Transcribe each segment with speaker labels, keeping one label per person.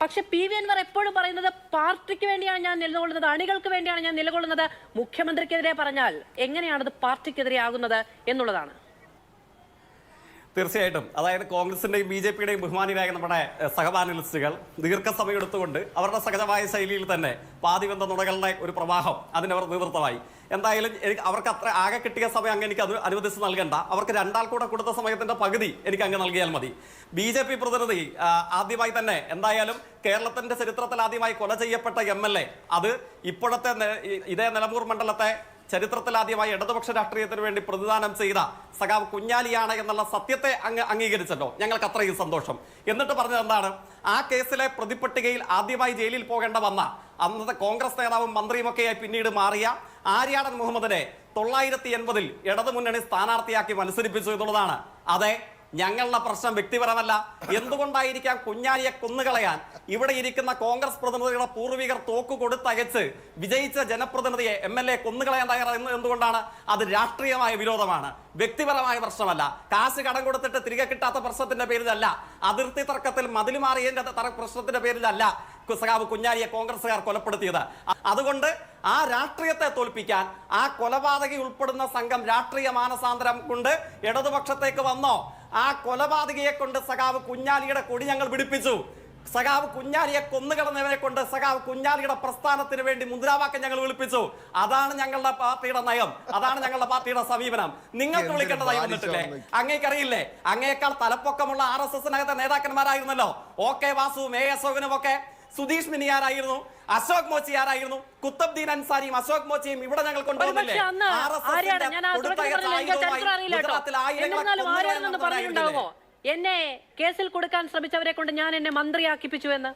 Speaker 1: പക്ഷെ P V Anwar എപ്പോഴും പറയുന്നത് പാർട്ടിക്ക് വേണ്ടിയാണ് ഞാൻ നിലകൊള്ളുന്നത് അണികൾക്ക് വേണ്ടിയാണ് ഞാൻ നിലകൊള്ളുന്നത്. മുഖ്യമന്ത്രിക്കെതിരെ പറഞ്ഞാൽ എങ്ങനെയാണത് പാർട്ടിക്കെതിരെ ആകുന്നത് എന്നുള്ളതാണ്.
Speaker 2: തീർച്ചയായിട്ടും. അതായത് കോൺഗ്രസിന്റെയും ബി ജെ പിയുടെയും ബഹുമാനിയായ നമ്മുടെ സഹപാനലിസ്റ്റുകൾ ദീർഘസമയം എടുത്തുകൊണ്ട് അവരുടെ സഹജമായ ശൈലിയിൽ തന്നെ പാതിബന്ധ നുണകളുടെ ഒരു പ്രവാഹം അതിനവർ നേതൃത്വമായി. എന്തായാലും എനിക്ക് അവർക്ക് അത്ര ആകെ കിട്ടിയ സമയം അങ്ങ് എനിക്ക് അത് അനുവദിച്ച് നൽകണ്ട. അവർക്ക് രണ്ടാൾ കൂടെ കൊടുത്ത സമയത്തിന്റെ പകുതി എനിക്ക് അങ്ങ് നൽകിയാൽ മതി. ബി ജെ പി പ്രതിനിധി ആദ്യമായി തന്നെ എന്തായാലും കേരളത്തിന്റെ ചരിത്രത്തിൽ ആദ്യമായി കൊല ചെയ്യപ്പെട്ട എം എൽ എ അത് ഇപ്പോഴത്തെ ഇതേ നിലമ്പൂർ മണ്ഡലത്തെ ചരിത്രത്തിലാദ്യമായി ഇടതുപക്ഷ രാഷ്ട്രീയത്തിന് വേണ്ടി പ്രതിദാനം ചെയ്ത സഖാവ് കുഞ്ഞാലിയാണ് എന്നുള്ള സത്യത്തെ അങ്ങ് അംഗീകരിച്ചല്ലോ. ഞങ്ങൾക്ക് അത്രയും സന്തോഷം. എന്നിട്ട് പറഞ്ഞത് എന്താണ്? ആ കേസിലെ പ്രതിപ്പട്ടികയിൽ ആദ്യമായി ജയിലിൽ പോകേണ്ട വന്ന അന്നത്തെ കോൺഗ്രസ് നേതാവും മന്ത്രിയുമൊക്കെയായി പിന്നീട് മാറിയ ആര്യാടൻ മുഹമ്മദിനെ തൊള്ളായിരത്തി എൺപതിൽ ഇടതുമുന്നണി സ്ഥാനാർത്ഥിയാക്കി മത്സരിപ്പിച്ചു എന്നുള്ളതാണ്. അതെ ഞങ്ങളുടെ പ്രശ്നം വ്യക്തിപരമല്ല. എന്തുകൊണ്ടായിരിക്കാം കുഞ്ഞാലിയെ കുന്നുകളയാൻ ഇവിടെ ഇരിക്കുന്ന കോൺഗ്രസ് പ്രതിനിധികളുടെ പൂർവികർ തോക്ക് കൊടുത്തയച്ച് വിജയിച്ച ജനപ്രതിനിധിയെ എം എൽ എ കൊന്നുകളയാൻ തയ്യാറാകുന്നത് എന്തുകൊണ്ടാണ്? അത് രാഷ്ട്രീയമായ വിരോധമാണ്. വ്യക്തിപരമായ പ്രശ്നമല്ല. കാശ് കടം കൊടുത്തിട്ട് തിരികെ കിട്ടാത്ത പ്രശ്നത്തിന്റെ പേരിലല്ല. അതിർത്തി തർക്കത്തിൽ മതിൽ മാറിയതിന്റെ ത- പ്രശ്നത്തിന്റെ പേരിലല്ല. കു- സഖാവ് കുഞ്ഞാലിയെ കോൺഗ്രസ്സുകാർ കൊലപ്പെടുത്തിയത്. അതുകൊണ്ട് ആ രാഷ്ട്രീയത്തെ തോൽപ്പിക്കാൻ ആ കൊലപാതകി ഉൾപ്പെടുന്ന സംഘം രാഷ്ട്രീയ മാനസാന്തരം കൊണ്ട് ഇടതുപക്ഷത്തേക്ക് വന്നോ? ആ കൊലപാതകിയെ കൊണ്ട് സഖാവ് കുഞ്ഞാലിയുടെ കൊടി ഞങ്ങൾ പിടിപ്പിച്ചു. സഖാവ് കുഞ്ഞാലിയെ കൊന്നുകളഞ്ഞവരെ കൊണ്ട് സഖാവ് കുഞ്ഞാലിയുടെ പ്രസ്ഥാനത്തിന് വേണ്ടി മുദ്രാവാക്യം ഞങ്ങൾ വിളിപ്പിച്ചു. അതാണ് ഞങ്ങളുടെ പാർട്ടിയുടെ നയം. അതാണ് ഞങ്ങളുടെ പാർട്ടിയുടെ സമീപനം. നിങ്ങൾക്ക്
Speaker 3: വിളിക്കേണ്ട
Speaker 2: നയം വന്നിട്ടില്ലേ. അങ്ങേക്കറിയില്ലേ? അങ്ങേക്കാൾ തലപ്പൊക്കമുള്ള ആർ എസ് എസിനകത്തെ നേതാക്കന്മാരായിരുന്നല്ലോ. ഓ കെ വാസുവും എ എസ് ഒക്കെ സുധീഷ് മിനിയാറായിരുന്നു അശോക് മോച്ചി ആരായിരുന്നു? കുത്തബ്ദീൻ അൻസാരിയും അശോക് മോച്ചിയും ഇവിടെ ഞങ്ങൾ കൊണ്ടുവന്നില്ലേ?
Speaker 1: എന്നെ കേസിൽ കൊടുക്കാൻ ശ്രമിച്ചവരെ കൊണ്ട് ഞാൻ എന്നെ മന്ത്രിയാക്കിപ്പിച്ചു എന്ന്?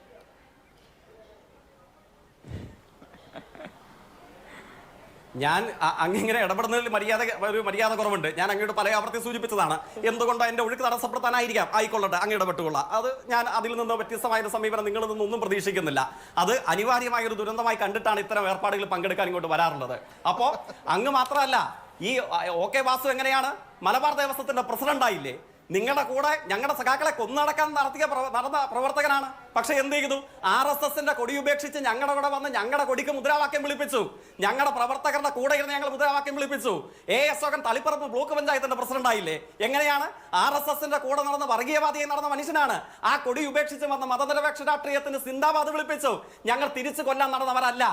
Speaker 2: ഞാൻ അങ്ങനെ ഇടപെടുന്നതിൽ മര്യാദ ഒരു മര്യാദ കുറവുണ്ട്. ഞാൻ അങ്ങോട്ട് പല ആവർത്തി സൂചിപ്പിച്ചതാണ്. എന്തുകൊണ്ട് എന്റെ ഒഴുക്ക് തടസ്സപ്പെടുത്താനായിരിക്കാം? ആയിക്കൊള്ളട്ടെ അങ്ങ് ഇടപെട്ടുകൊള്ളാം. അത് ഞാൻ അതിൽ നിന്ന് വ്യത്യസ്തമായ സമീപനം നിങ്ങളിൽ നിന്നൊന്നും പ്രതീക്ഷിക്കുന്നില്ല. അത് അനിവാര്യമായ ഒരു ദുരന്തമായി കണ്ടിട്ടാണ് ഇത്തരം ഏർപ്പാടുകൾ പങ്കെടുക്കാൻ ഇങ്ങോട്ട് വരാറുള്ളത്. അപ്പോ അങ്ങ് മാത്രമല്ല ഈ ഓ കെ വാസു എങ്ങനെയാണ്? മലബാർ ദേവസ്വത്തിന്റെ പ്രസിഡന്റ് ആയില്ലേ നിങ്ങളുടെ കൂടെ ഞങ്ങളുടെ സഖാക്കളെ കൊന്നടക്കാൻ നടത്തിയ നടന്ന പ്രവർത്തകനാണ്. പക്ഷെ എന്ത് ചെയ്തു? ആർ എസ് എസിന്റെ കൊടി ഉപേക്ഷിച്ച് ഞങ്ങളുടെ കൂടെ വന്ന് ഞങ്ങളുടെ കൊടിക്ക് മുദ്രാവാക്യം വിളിപ്പിച്ചു. ഞങ്ങളുടെ പ്രവർത്തകരുടെ കൂടെ ഇരുന്ന് ഞങ്ങൾ മുദ്രാവാക്യം വിളിപ്പിച്ചു. എ. അശോകൻ തളിപ്പറമ്പ് ബ്ലോക്ക് പഞ്ചായത്തിന്റെ പ്രസിഡന്റ് ആയില്ലേ? എങ്ങനെയാണ്? ആർ എസ് എസിന്റെ കൂടെ നടന്ന വർഗീയവാദിയെ നടന്ന മനുഷ്യനാണ്. ആ കൊടി ഉപേക്ഷിച്ച് വന്ന മതനിരപേക്ഷ രാഷ്ട്രീയത്തിന് സിന്ദാബാദ് വിളിപ്പിച്ചു. ഞങ്ങൾ തിരിച്ചു കൊല്ലാൻ നടന്നവരല്ല.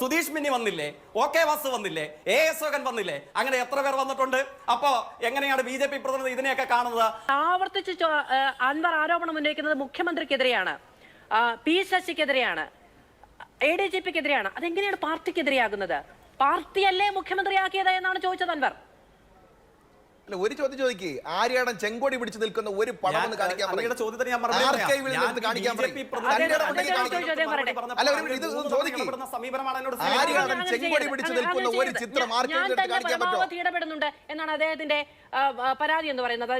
Speaker 2: സുധീഷ് മിന്നി വന്നില്ലേ? ഒ കെ വാസു വന്നില്ലേ? എ. അശോകൻ വന്നില്ലേ? അങ്ങനെ എത്ര പേർ വന്നിട്ടുണ്ട്? അപ്പോ എങ്ങനെയാണ് ബി ജെ പി പ്രതിനിധി ഇതിനെയൊക്കെ കാണുന്നത്?
Speaker 1: ആവർത്തിച്ച് അൻവർ ആരോപണം ഉന്നയിക്കുന്നത് മുഖ്യമന്ത്രിക്കെതിരെയാണ്. പി ശശിക്കെതിരെയാണ്. എ ഡി ജി പിക്കെതിരെയാണ് അതെങ്ങനെയാണ് പാർട്ടിക്കെതിരെയാകുന്നത്? പാർട്ടിയല്ലേ മുഖ്യമന്ത്രിയാക്കിയത് എന്നാണ് ചോദിച്ചത് അൻവർ.
Speaker 3: അല്ല ഒരു ചോദ്യം ചോദിക്ക്. ആര്യാടൻ ചെങ്കോടി പിടിച്ചു നിൽക്കുന്ന ഒരു പടം ഒന്ന് കാണിക്കാൻ.
Speaker 1: അങ്ങനെ
Speaker 3: ചെങ്കൊടി. പിടിച്ച് നിൽക്കുന്ന ഒരു ചിത്രം
Speaker 1: ഇടപെടുന്നുണ്ട് എന്നാണ് അദ്ദേഹത്തിന്റെ പരാതി എന്ന് പറയുന്നത്.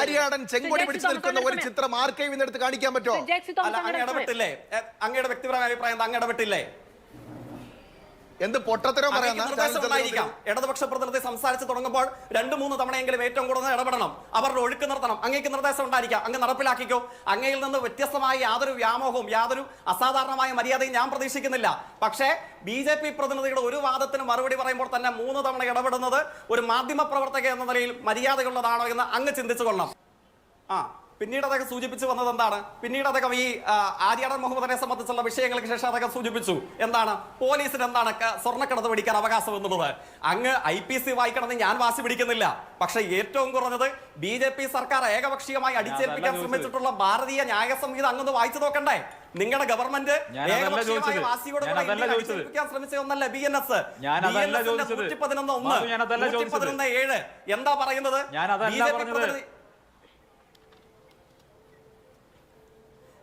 Speaker 3: ആര്യാടൻ ചെങ്കോടി പിടിച്ചു നിൽക്കുന്ന ഒരു
Speaker 1: അങ്ങയുടെ
Speaker 3: ചിത്രം ആർക്കൈവിൽ നിന്ന് എടുത്ത് കാണിക്കാൻ പറ്റുമോ?
Speaker 1: അങ്ങയുടെ
Speaker 2: വ്യക്തിപരമായ അഭിപ്രായം? അങ്ങ് ഇടപെട്ടില്ലേ?
Speaker 3: എന്ത് പൊട്ടത്തരം
Speaker 2: ഉണ്ടായിരിക്കാം. ഇടതുപക്ഷ പ്രതിനിധി സംസാരിച്ച് തുടങ്ങുമ്പോൾ രണ്ട് മൂന്ന് തവണയെങ്കിലും ഏറ്റവും കൂടുതൽ ഇടപെടണം. അവരുടെ ഒഴുക്ക് നിർത്തണം. അങ്ങേക്ക് നിർദ്ദേശം ഉണ്ടായിരിക്കാം. അങ്ങ് നടപ്പിലാക്കിക്കോ. അങ്ങയിൽ നിന്ന് വ്യത്യസ്തമായ യാതൊരു വ്യാമോഹവും യാതൊരു അസാധാരണമായ മര്യാദയും ഞാൻ പ്രതീക്ഷിക്കുന്നില്ല. പക്ഷേ ബി ജെ പി പ്രതിനിധിയുടെ ഒരു വാദത്തിന് മറുപടി പറയുമ്പോൾ തന്നെ മൂന്ന് തവണ ഇടപെടുന്നത് ഒരു മാധ്യമ പ്രവർത്തക എന്ന നിലയിൽ മര്യാദയുള്ളതാണോ എന്ന് അങ്ങ് ചിന്തിച്ചു കൊള്ളണം. ആ. പിന്നീട് അദ്ദേഹം സൂചിപ്പിച്ചു വന്നത് എന്താണ്? പിന്നീട് അദ്ദേഹം ഈ ആര്യാടൻ മുഹമ്മദിനെ സംബന്ധിച്ചുള്ള വിഷയങ്ങൾക്ക് ശേഷം അദ്ദേഹം സൂചിപ്പിച്ചു. എന്താണ്? പോലീസിന് എന്താണ് സ്വർണക്കടത്ത് പിടിക്കാൻ അവകാശം എന്നുള്ളത്. അങ്ങ് ഐ പി സി വായിക്കണമെന്ന് ഞാൻ വാശി പിടിക്കുന്നില്ല. പക്ഷേ ഏറ്റവും കുറഞ്ഞത് ബി ജെ പി സർക്കാർ ഏകപക്ഷീയമായി അടിച്ചേൽപ്പിക്കാൻ ശ്രമിച്ചിട്ടുള്ള ഭാരതീയ ന്യായ സംഹിത അങ്ങൊന്ന് വായിച്ചു നോക്കണ്ടേ? നിങ്ങളുടെ ഗവൺമെന്റ് ശ്രമിച്ചതൊന്നല്ല ബി എൻ എസ്. നൂറ്റി പതിനൊന്ന് ഒന്ന്. നൂറ്റി. പതിനൊന്ന് ഏഴ്. എന്താ പറയുന്നത്
Speaker 4: ഞാൻ അതല്ല
Speaker 2: BJP
Speaker 4: പറഞ്ഞത്.
Speaker 2: പ്രതിനിധി-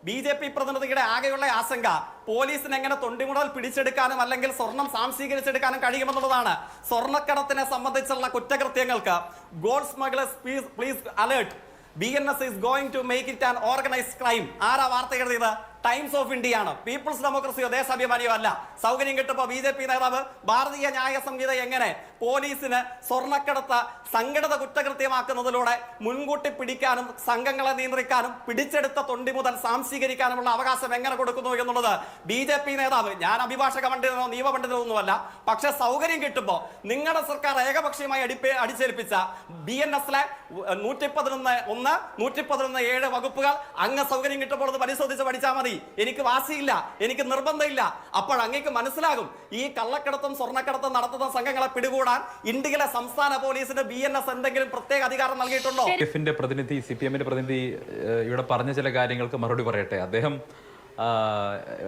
Speaker 2: ബി ജെ പി പ്രതിനിധിയുടെ ആകെയുള്ള ആശങ്ക പോലീസിന് എങ്ങനെ തൊണ്ടിമുടൽ പിടിച്ചെടുക്കാനും അല്ലെങ്കിൽ സ്വർണം സാംശീകരിച്ചെടുക്കാനും കഴിയുമെന്നുള്ളതാണ്. സ്വർണക്കടത്തിനെ സംബന്ധിച്ചുള്ള കുറ്റകൃത്യങ്ങൾക്ക് gold smugglers please alert. B N S is going to make it an organised crime. ആരാ വാർത്ത എഴുതിയത്? ടൈംസ് ഓഫ് ഇന്ത്യ ആണ് പീപ്പിൾസ് ഡെമോക്രസിയോ ദേശാഭിമാനിയോ അല്ല സൗകര്യം കിട്ടുമ്പോൾ ബി ജെ പി നേതാവ് ഭാരതീയ ന്യായ സംഹിത എങ്ങനെ പോലീസിന് സ്വർണക്കടത്ത് സംഘടിത കുറ്റകൃത്യമാക്കുന്നതിലൂടെ മുൻകൂട്ടി പിടിക്കാനും സംഘങ്ങളെ നിയന്ത്രിക്കാനും പിടിച്ചെടുത്ത തൊണ്ടി മുതൽ സാംശീകരിക്കാനുമുള്ള അവകാശം എങ്ങനെ കൊടുക്കുന്നു എന്നുള്ളത് ബി ജെ പി നേതാവ് ഞാൻ അഭിഭാഷക പണ്ഡിതനോ നിയമപണ്ഡിതനോ ഒന്നുമല്ല പക്ഷെ സൗകര്യം കിട്ടുമ്പോൾ നിങ്ങളുടെ സർക്കാർ ഏകപക്ഷീയമായി അടിപ്പേ അടിച്ചേൽപ്പിച്ച ബി എൻ എസിലെ നൂറ്റി പതിനൊന്ന് ഒന്ന് നൂറ്റി പതിനൊന്ന് ഏഴ് വകുപ്പുകൾ അങ്ങ് സൗകര്യം കിട്ടുമ്പോൾ അത് പരിശോധിച്ച് പഠിച്ചാൽ മതി. എനിക്ക് വാശിയില്ല. എനിക്ക് നിർബന്ധമില്ല. അപ്പോൾ അങ്ങേക്ക് മനസ്സിലാകും. ഈ കള്ളക്കടത്തും സ്വർണക്കടത്തും നടത്തുന്ന സംഘങ്ങളെ പിടികൂടാൻ ഇന്ത്യയിലെ സംസ്ഥാന പോലീസിന് ബി എൻ എസ് എന്തെങ്കിലും പ്രത്യേക അധികാരം നൽകിയിട്ടുണ്ടോ?
Speaker 4: എഫിന്റെ പ്രതിനിധി സി പി എമ്മിന്റെ പ്രതിനിധി ഇവിടെ പറഞ്ഞ ചില കാര്യങ്ങൾക്ക് മറുപടി പറയട്ടെ? അദ്ദേഹം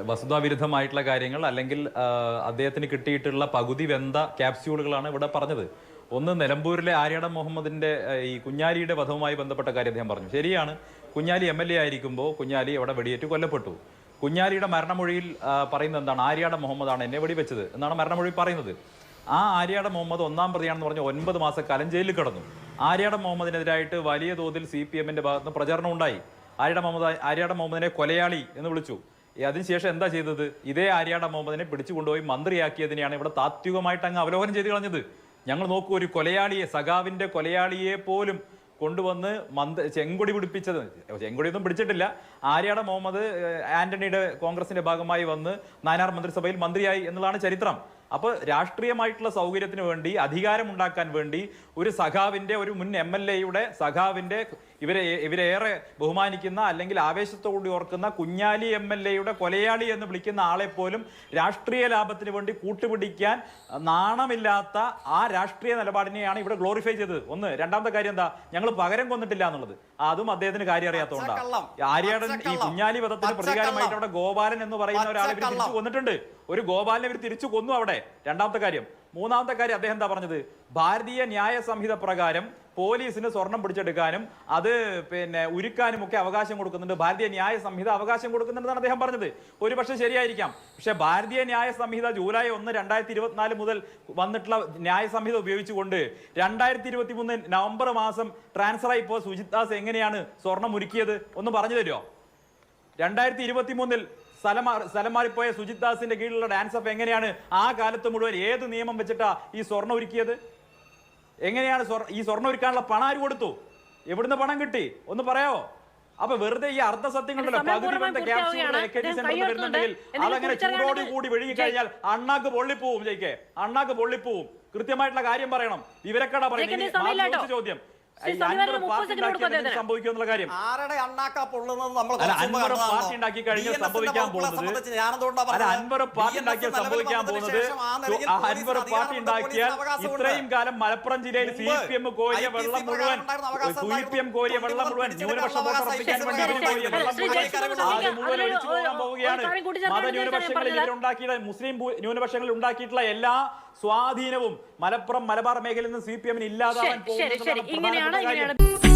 Speaker 4: വസ്തുതാവിരുദ്ധമായിട്ടുള്ള കാര്യങ്ങൾ അല്ലെങ്കിൽ അദ്ദേഹത്തിന് കിട്ടിയിട്ടുള്ള പകുതി വെന്ത ക്യാപ്സ്യൂളുകളാണ് ഇവിടെ പറഞ്ഞത്. ഒന്ന് നിലമ്പൂരിലെ ആര്യാടൻ മുഹമ്മദിന്റെ ഈ കുഞ്ഞാലിയുടെ വധവുമായി ബന്ധപ്പെട്ട കാര്യം അദ്ദേഹം പറഞ്ഞു. ശരിയാണ് കുഞ്ഞാലി എം എൽ എ ആയിരിക്കുമ്പോൾ കുഞ്ഞാലി അവിടെ വെടിയേറ്റ് കൊല്ലപ്പെട്ടു. കുഞ്ഞാലിയുടെ മരണമൊഴിയിൽ പറയുന്നത് എന്താണ്? ആര്യാട മുഹമ്മദാണ് എന്നെ വെടിവെച്ചത് എന്നാണ് മരണമൊഴി പറയുന്നത്. ആ ആര്യാട മുഹമ്മദ് ഒന്നാം പ്രതിയാണെന്ന് പറഞ്ഞ ഒൻപത് മാസക്കാലം ജയിലിൽ കിടന്നു. ആര്യാട മുഹമ്മദിനെതിരായിട്ട് വലിയ തോതിൽ സി പി എമ്മിന്റെ ഭാഗത്ത് പ്രചരണം ഉണ്ടായി. ആര്യാട മുഹമ്മദ് ആര്യാട മുഹമ്മദിനെ കൊലയാളി എന്ന് വിളിച്ചു. അതിനുശേഷം എന്താ ചെയ്തത്? ഇതേ ആര്യാട മുഹമ്മദിനെ പിടിച്ചു കൊണ്ടുപോയി മന്ത്രിയാക്കിയതിനെയാണ് ഇവിടെ താത്വികമായിട്ട് അങ്ങ് അവലോകനം ചെയ്ത് കളഞ്ഞത്. ഞങ്ങൾ നോക്കൂ ഒരു കൊലയാളിയെ സഖാവിന്റെ കൊലയാളിയെ പോലും കൊണ്ടുവന്ന് മന്ത് ചെങ്കൊടി പിടിപ്പിച്ചത്. ചെങ്കൊടി ഒന്നും പിടിച്ചിട്ടില്ല. ആര്യാട മുഹമ്മദ് ആന്റണിയുടെ കോൺഗ്രസിന്റെ ഭാഗമായി വന്ന് നാനാർ മന്ത്രിസഭയിൽ മന്ത്രിയായി എന്നുള്ളതാണ് ചരിത്രം. അപ്പോൾ രാഷ്ട്രീയമായിട്ടുള്ള സൗകര്യത്തിന് വേണ്ടി അധികാരം ഉണ്ടാക്കാൻ വേണ്ടി ഒരു സഖാവിന്റെ ഒരു മുൻ എം എൽ എയുടെ സഖാവിന്റെ ഇവരെ ഇവരെ ഏറെ ബഹുമാനിക്കുന്ന അല്ലെങ്കിൽ ആവേശത്തോടുകൂടി ഓർക്കുന്ന കുഞ്ഞാലി എം എൽ എയുടെ കൊലയാളി എന്ന് വിളിക്കുന്ന ആളെ പോലും രാഷ്ട്രീയ ലാഭത്തിന് വേണ്ടി കൂട്ടുപിടിക്കാൻ നാണമില്ലാത്ത ആ രാഷ്ട്രീയ നിലപാടിനെയാണ് ഇവിടെ ഗ്ലോറിഫൈ ചെയ്തത്. ഒന്ന് രണ്ടാമത്തെ കാര്യം എന്താ? ഞങ്ങൾ പകരം കൊന്നിട്ടില്ല എന്നുള്ളത്. അതും അദ്ദേഹത്തിന് കാര്യം അറിയാത്തതുകൊണ്ടാണ്. ആര്യാടൻ ഈ കുഞ്ഞാലി വധത്തിന്. പ്രതികാരമായിട്ട് അവിടെ ഗോപാലൻ എന്ന് പറയുന്ന ഒരാളെ ഇവർ തിരിച്ചു കൊന്നിട്ടുണ്ട്. ഒരു ഗോപാലിനെ ഇവർ തിരിച്ചു കൊന്നു അവിടെ. രണ്ടാമത്തെ കാര്യം മൂന്നാമത്തെ കാര്യം അദ്ദേഹം എന്താ പറഞ്ഞത്? ഭാരതീയ ന്യായ സംഹിത പ്രകാരം പോലീസിന് സ്വർണം പിടിച്ചെടുക്കാനും അത് പിന്നെ ഉരുക്കാനും ഒക്കെ അവകാശം കൊടുക്കുന്നുണ്ട്. ഭാരതീയ ന്യായ സംഹിത അവകാശം കൊടുക്കുന്നുണ്ടെന്നാണ് അദ്ദേഹം പറഞ്ഞത്. ഒരുപക്ഷെ ശരിയായിരിക്കാം. പക്ഷേ ഭാരതീയ ന്യായ സംഹിത ജൂലൈ ഒന്ന് രണ്ടായിരത്തി ഇരുപത്തിനാല് മുതൽ വന്നിട്ടുള്ള ന്യായ സംഹിത ഉപയോഗിച്ചുകൊണ്ട് രണ്ടായിരത്തി ഇരുപത്തി മൂന്ന് നവംബർ മാസം ട്രാൻസ്ഫർ ആയി ഇപ്പോൾ സുജിത് ദാസ് എങ്ങനെയാണ് സ്വർണം ഉരുക്കിയത്? ഒന്ന് പറഞ്ഞു തരുമോ രണ്ടായിരത്തി ഇരുപത്തി മൂന്നിൽ സ്ഥലം മാറി- സ്ഥലം മാറിപ്പോയ സുജിത് ദാസിന്റെ കീഴിലുള്ള ഡാൻസ് ഓഫ് എങ്ങനെയാണ് ആ കാലത്ത് മുഴുവൻ ഏത് നിയമം വെച്ചിട്ടാ ഈ സ്വർണം ഒരുക്കിയത്? എങ്ങനെയാണ് ഈ സ്വർണം ഒരുക്കാനുള്ള പണം ആര് കൊടുത്തു? എവിടുന്ന് പണം കിട്ടി? ഒന്ന് പറയാവോ? അപ്പൊ വെറുതെ ഈ അർദ്ധ
Speaker 1: സത്യങ്ങളുടെ
Speaker 4: പകുതി. വരുന്നുണ്ടെങ്കിൽ അതങ്ങനെ ചൂടോട് കൂടി വെഴുകി കഴിഞ്ഞാൽ അണ്ണാക്ക് പൊള്ളിപ്പോവും ജയിക്കെ. അണ്ണാക്ക് പൊള്ളിപ്പോവും. കൃത്യമായിട്ടുള്ള കാര്യം പറയണം. വിവരക്കട
Speaker 1: പറയണം
Speaker 4: ചോദ്യം. കാര്യം?
Speaker 2: ആരുടെ അണ്ണാക്കാ പൊള്ളുന്നത് നമ്മൾ.
Speaker 4: പാർട്ടി ഉണ്ടാക്കി കഴിഞ്ഞാൽ സംഭവിക്കാൻ പോകുന്നത് അൻവർ പാർട്ടി ഉണ്ടാക്കിയാൽ സംഭവിക്കാൻ പോകുന്നത് അൻവർ പാർട്ടി ഉണ്ടാക്കിയാൽ ഇത്രയും കാലം മലപ്പുറം ജില്ലയിൽ സി പി എം കോരിയ വെള്ളം മുഴുവൻ സി പി എം കോരിയ വെള്ളം മുഴുവൻ ന്യൂനപക്ഷ വോട്ട് ഉറപ്പിക്കാൻ വേണ്ടി ഇവർ കോരിയ വെള്ളം
Speaker 1: ശ്രീ
Speaker 4: മുഴുവൻ
Speaker 1: ജയശങ്കർ
Speaker 4: അത്
Speaker 1: അതിലൊരു-
Speaker 4: മുഴുവൻ ഒഴിച്ചു പോകാൻ പോവുകയാണ്
Speaker 1: ഒരു കാര്യം കൂട്ടിച്ചേർക്കാൻ
Speaker 4: മത
Speaker 1: വേണ്ടിയിട്ടാണ് ഞാൻ
Speaker 4: ന്യൂനപക്ഷങ്ങളിൽ
Speaker 1: പറഞ്ഞത്.
Speaker 4: ഇവരുണ്ടാക്കിയ മുസ്ലിം ന്യൂനപക്ഷങ്ങളിൽ ഉണ്ടാക്കിയിട്ടുള്ള എല്ലാ സ്വാധീനവും മലപ്പുറം മലബാർ മേഖലയിൽ നിന്ന് സി പി എമ്മിന് ഇല്ലാതാവാൻ
Speaker 1: ഇങ്ങനെയാണ്
Speaker 4: പ്രധാനപ്പെട്ട കാര്യം
Speaker 1: ഇങ്ങനെയാണ്